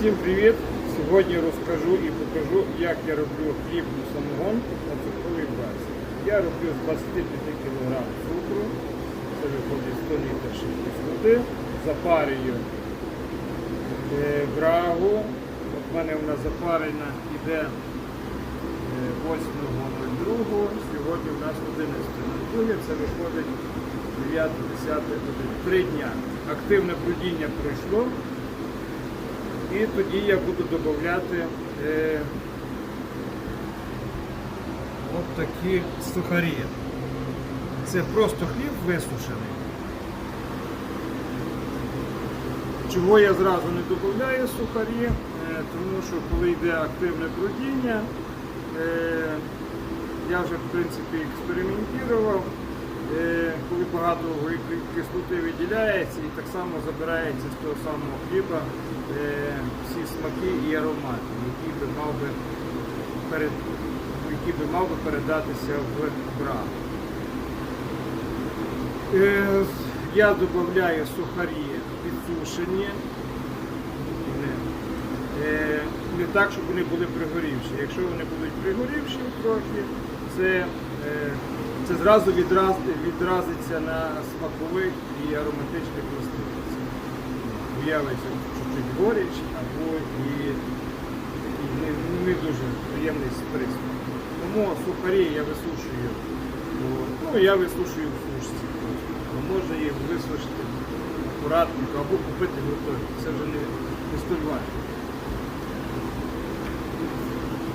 Всім привіт! Сьогодні розкажу і покажу, як я роблю хлібну самогонку на цукровій базі. Я роблю з 25 кг цукру, це виходить 100 літрів кислоти, запарюю е, брагу. От в мене вона запарена іде е, 8.02, сьогодні у нас 11.02, це виходить 9-10 годин. Три дня. Активне брудіння пройшло. І тоді я буду додати е, от такі сухарі. Це просто хліб висушений. Чого я зразу не додаю сухарі, е, тому що коли йде активне брудіння, е, я вже в принципі експериментував, коли багато ки- кислоти виділяється і так само забирається з того самого хліба е, всі смаки і аромати, які би мав би перед, які би мав би передатися в брак. Е, Я додаю сухарі підсушені. Не, е, так, щоб вони були пригорівші. Якщо вони будуть пригорівші трохи, це, е, це зразу відраз, відразиться на смакових і ароматичних властивостях. Появиться чуть-чуть горіч або і, і не, не дуже приємний присмак. Тому сухарі я висушую. Ну, я висушую в сушці. Можна їх висушити акуратненько або купити готові. Це вже не, не столь важко.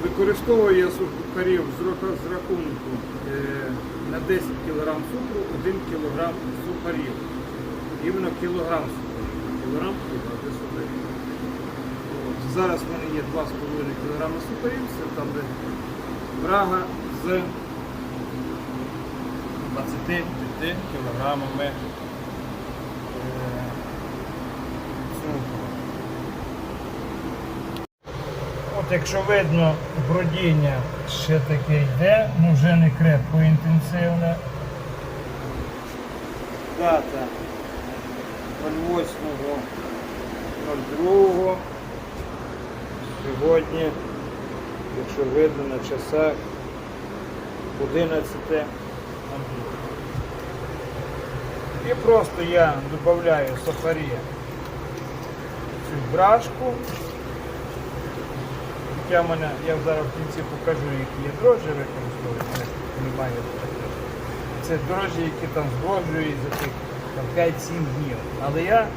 Використовую я сухарів з, рахунку е, на 10 кг цукру, 1 кг сухарів. Іменно кілограм сухарів. Зараз в мене є 2,5 кг сухарів, це там де брага з 25 кілограмами е, цукру. От якщо видно, бродіння ще таке йде, ну вже не крепко інтенсивне. Дата 08.02. Сьогодні, якщо видно на часах 11. І просто я додаю сахарі цю брашку. Хоча в мене, я зараз в кінці покажу, які є дрожжі використовують, немає таких. Це дрожжі, які там зброджують за тих 5-7 днів. Але я